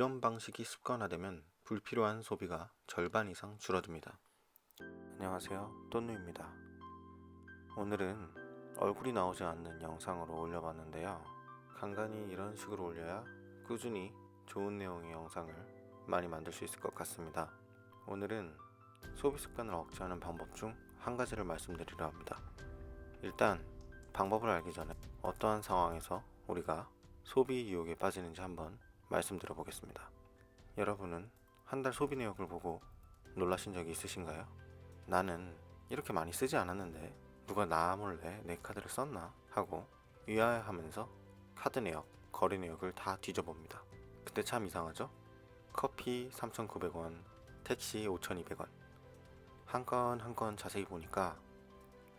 이런 방식이 습관화되면 불필요한 소비가 절반 이상 줄어듭니다. 안녕하세요. 또누입니다. 오늘은 얼굴이 나오지 않는 영상으로 올려봤는데요. 간간히 이런 식으로 올려야 꾸준히 좋은 내용의 영상을 많이 만들 수 있을 것 같습니다. 오늘은 소비 습관을 억제하는 방법 중 한 가지를 말씀드리려 합니다. 일단 방법을 알기 전에 어떠한 상황에서 우리가 소비 유혹에 빠지는지 한번 말씀드려 보겠습니다. 여러분은 한 달 소비 내역을 보고 놀라신 적이 있으신가요? 나는 이렇게 많이 쓰지 않았는데 누가 나 몰래 내 카드를 썼나 하고 의아해하면서 카드 내역, 거래 내역을 다 뒤져봅니다. 그때 참 이상하죠? 커피 3,900원, 택시 5,200원. 한 건 한 건 자세히 보니까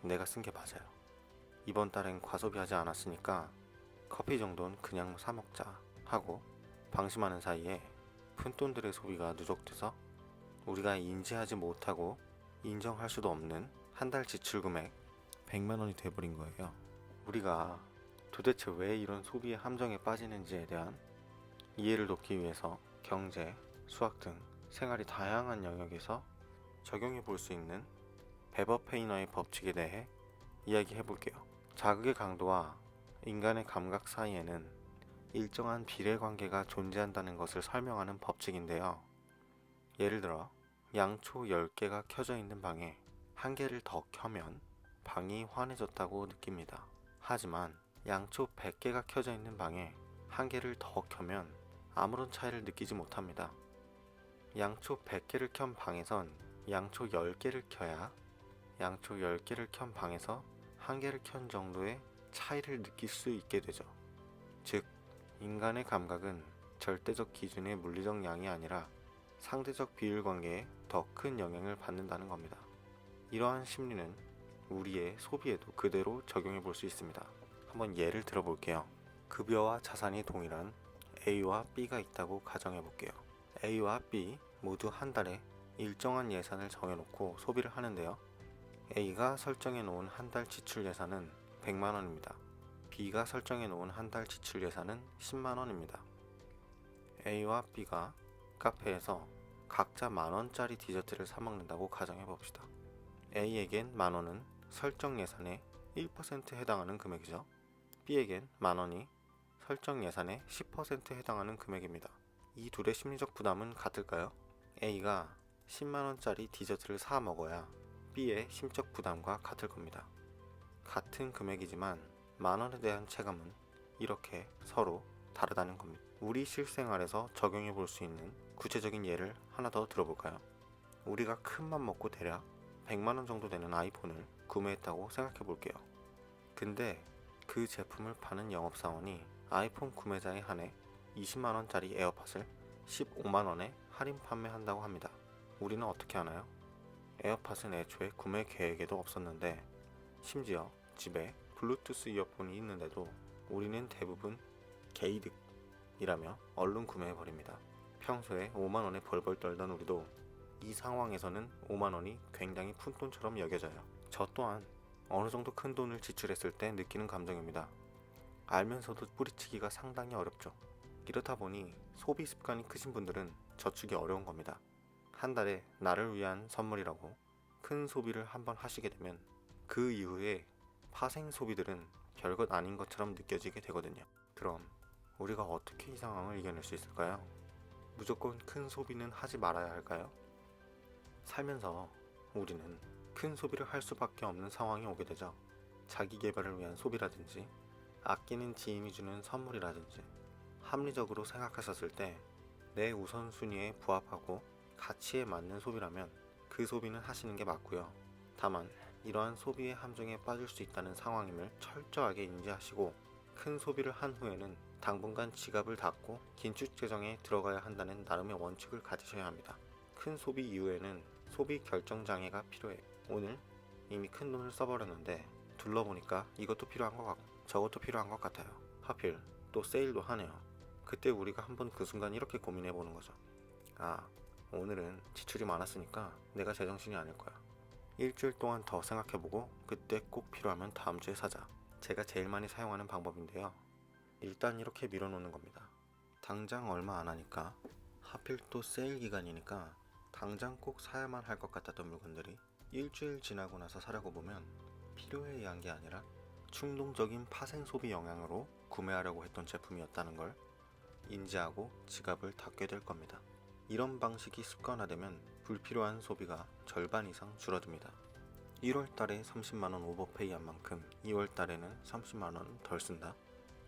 내가 쓴 게 맞아요. 이번 달엔 과소비하지 않았으니까 커피 정도는 그냥 사 먹자 하고 방심하는 사이에 푼돈들의 소비가 누적돼서 우리가 인지하지 못하고 인정할 수도 없는 한 달 지출 금액 100만 원이 돼버린 거예요. 우리가 도대체 왜 이런 소비의 함정에 빠지는지에 대한 이해를 돕기 위해서 경제, 수학 등 생활이 다양한 영역에서 적용해 볼 수 있는 베버 페이너의 법칙에 대해 이야기해 볼게요. 자극의 강도와 인간의 감각 사이에는 일정한 비례 관계가 존재한다는 것을 설명하는 법칙인데요. 예를 들어 양초 10개가 켜져 있는 방에 한 개를 더 켜면 방이 환해졌다고 느낍니다. 하지만 양초 100개가 켜져 있는 방에 한 개를 더 켜면 아무런 차이를 느끼지 못합니다. 양초 100개를 켠 방에선 양초 10개를 켜야 양초 10개를 켠 방에서 한 개를 켠 정도의 차이를 느낄 수 있게 되죠. 즉, 인간의 감각은 절대적 기준의 물리적 양이 아니라 상대적 비율 관계에 더 큰 영향을 받는다는 겁니다. 이러한 심리는 우리의 소비에도 그대로 적용해 볼 수 있습니다. 한번 예를 들어 볼게요. 급여와 자산이 동일한 A와 B가 있다고 가정해 볼게요. A와 B 모두 한 달에 일정한 예산을 정해놓고 소비를 하는데요. A가 설정해 놓은 한 달 지출 예산은 100만 원입니다. B가 설정해 놓은 한 달 지출 예산은 10만 원입니다. A와 B가 카페에서 각자 만 원짜리 디저트를 사 먹는다고 가정해 봅시다. A에겐 만 원은 설정 예산의 1% 해당하는 금액이죠. B에겐 만 원이 설정 예산의 10% 해당하는 금액입니다. 이 둘의 심리적 부담은 같을까요? A가 10만 원짜리 디저트를 사 먹어야 B의 심적 부담과 같을 겁니다. 같은 금액이지만 만원에 대한 체감은 이렇게 서로 다르다는 겁니다. 우리 실생활에서 적용해 볼 수 있는 구체적인 예를 하나 더 들어볼까요? 우리가 큰 맘 먹고 대략 100만원 정도 되는 아이폰을 구매했다고 생각해 볼게요. 근데 그 제품을 파는 영업사원이 아이폰 구매자에 한해 20만원짜리 에어팟을 15만원에 할인 판매한다고 합니다. 우리는 어떻게 하나요? 에어팟은 애초에 구매 계획에도 없었는데 심지어 집에 블루투스 이어폰이 있는데도 우리는 대부분 게이득이라며 얼른 구매해버립니다. 평소에 5만원에 벌벌 떨던 우리도 이 상황에서는 5만원이 굉장히 푼 돈처럼 여겨져요. 저 또한 어느 정도 큰 돈을 지출했을 때 느끼는 감정입니다. 알면서도 뿌리치기가 상당히 어렵죠. 이렇다 보니 소비 습관이 크신 분들은 저축이 어려운 겁니다. 한 달에 나를 위한 선물이라고 큰 소비를 한번 하시게 되면 그 이후에 파생 소비들은 별것 아닌 것처럼 느껴지게 되거든요. 그럼 우리가 어떻게 이 상황을 이겨낼 수 있을까요? 무조건 큰 소비는 하지 말아야 할까요? 살면서 우리는 큰 소비를 할 수밖에 없는 상황이 오게 되죠. 자기 개발을 위한 소비라든지 아끼는 지인이 주는 선물이라든지 합리적으로 생각하셨을 때 내 우선순위에 부합하고 가치에 맞는 소비라면 그 소비는 하시는 게 맞고요. 다만 이러한 소비의 함정에 빠질 수 있다는 상황임을 철저하게 인지하시고 큰 소비를 한 후에는 당분간 지갑을 닫고 긴축 재정에 들어가야 한다는 나름의 원칙을 가지셔야 합니다. 큰 소비 이후에는 소비 결정 장애가 필요해. 오늘 이미 큰 돈을 써버렸는데 둘러보니까 이것도 필요한 것 같고 저것도 필요한 것 같아요. 하필 또 세일도 하네요. 그때 우리가 한번 그 순간 이렇게 고민해 보는 거죠. 아, 오늘은 지출이 많았으니까 내가 제정신이 아닐 거야. 일주일 동안 더 생각해보고 그때 꼭 필요하면 다음 주에 사자. 제가 제일 많이 사용하는 방법인데요. 일단 이렇게 밀어놓는 겁니다. 당장 얼마 안 하니까 하필 또 세일 기간이니까 당장 꼭 사야만 할 것 같았던 물건들이 일주일 지나고 나서 사려고 보면 필요에 의한 게 아니라 충동적인 파생 소비 영향으로 구매하려고 했던 제품이었다는 걸 인지하고 지갑을 닫게 될 겁니다. 이런 방식이 습관화되면 불필요한 소비가 절반 이상 줄어듭니다. 1월 달에 30만원 오버페이 한 만큼 2월 달에는 30만원 덜 쓴다?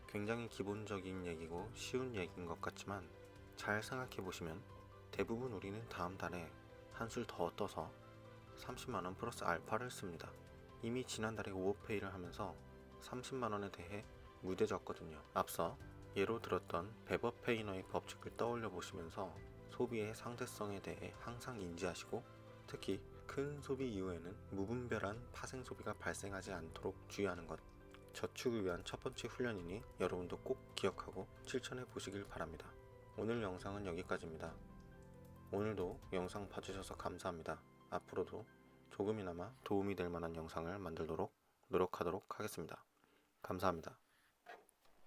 굉장히 기본적인 얘기고 쉬운 얘기인 것 같지만 잘 생각해 보시면 대부분 우리는 다음 달에 한술 더 떠서 30만원 플러스 알파를 씁니다. 이미 지난달에 오버페이를 하면서 30만원에 대해 무뎌졌거든요. 앞서 예로 들었던 베버페이너의 법칙을 떠올려 보시면서 소비의 상대성에 대해 항상 인지하시고 특히 큰 소비 이후에는 무분별한 파생 소비가 발생하지 않도록 주의하는 것 저축을 위한 첫 번째 훈련이니 여러분도 꼭 기억하고 실천해 보시길 바랍니다. 오늘 영상은 여기까지입니다. 오늘도 영상 봐주셔서 감사합니다. 앞으로도 조금이나마 도움이 될 만한 영상을 만들도록 노력하도록 하겠습니다. 감사합니다.